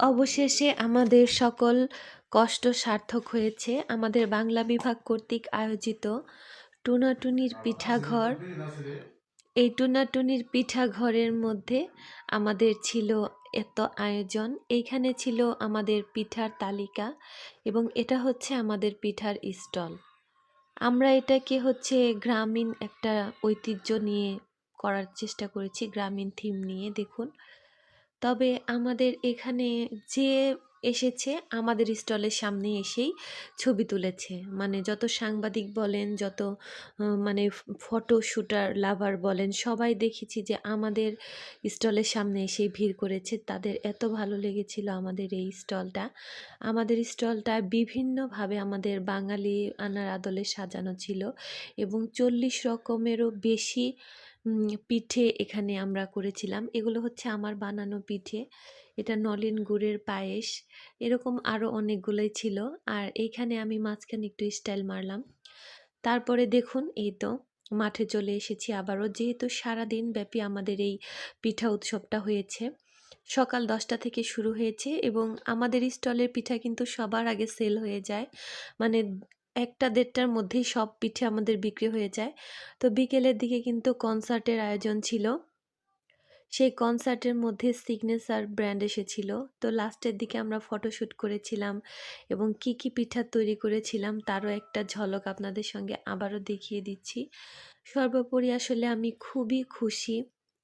অবশেষে আমাদের সকল কষ্ট সার্থক হয়েছে। আমাদের বাংলা বিভাগ কর্তৃক আয়োজিত টুনাটুনির পিঠাঘর। এই টুনাটুনির পিঠাঘরের মধ্যে আমাদের ছিল এত আয়োজন। এইখানে ছিল আমাদের পিঠার তালিকা এবং এটা হচ্ছে আমাদের পিঠার স্টল। আমরা এটাকে হচ্ছে গ্রামীণ একটা ঐতিহ্য নিয়ে করার চেষ্টা করেছি, গ্রামীণ থিম নিয়ে। দেখুন তবে আমাদের এখানে যে এসেছে আমাদের স্টলের সামনে এসেই ছবি তুলেছে। মানে যত সাংবাদিক বলেন, যত মানে ফটো শুটার লাভার বলেন, সবাই দেখেছি যে আমাদের স্টলের সামনে এসেই ভিড় করেছে। তাদের এত ভালো লেগেছিল আমাদের এই স্টলটা। আমাদের স্টলটা বিভিন্নভাবে আমাদের বাঙালি আনার আদলে সাজানো ছিল এবং চল্লিশ রকমেরও বেশি পিঠে এখানে আমরা করেছিলাম। এগুলো হচ্ছে আমার বানানো পিঠে। এটা নলিন গুড়ের পায়েস। এরকম আরও অনেকগুলোই ছিল। আর এইখানে আমি মাঝখানে একটু স্টাইল মারলাম। তারপরে দেখুন, এই তো মাঠে চলে এসেছি আবারও। যেহেতু সারাদিন ব্যাপী আমাদের এই পিঠা উৎসবটা হয়েছে, সকাল দশটা থেকে শুরু হয়েছে এবং আমাদের স্টলের পিঠা কিন্তু সবার আগে সেল হয়ে যায়। মানে একটা দেড়টার মধ্যেই সব পিঠে আমাদের বিক্রি হয়ে যায়। তো বিকেলের দিকে কিন্তু কনসার্টের আয়োজন ছিল। সেই কনসার্টের মধ্যে সিগনেচার ব্র্যান্ড এসেছিল। তো লাস্টের দিকে আমরা ফটোশ্যুট করেছিলাম এবং কি কি পিঠা তৈরি করেছিলাম তারও একটা ঝলক আপনাদের সঙ্গে আবারও দেখিয়ে দিচ্ছি। সর্বোপরি আসলে আমি খুবই খুশি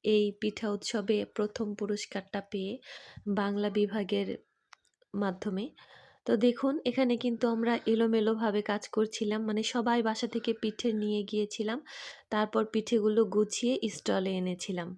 এই পিঠা উৎসবে প্রথম পুরস্কারটা পেয়ে বাংলা বিভাগের মাধ্যমে। তো দেখুন, এখানে কিন্তু আমরা এলোমেলোভাবে কাজ করছিলাম। মানে সবাই বাসা থেকে পিঠে নিয়ে গিয়েছিলাম। তারপর পিঠেগুলো গুছিয়ে স্টলে এনেছিলাম।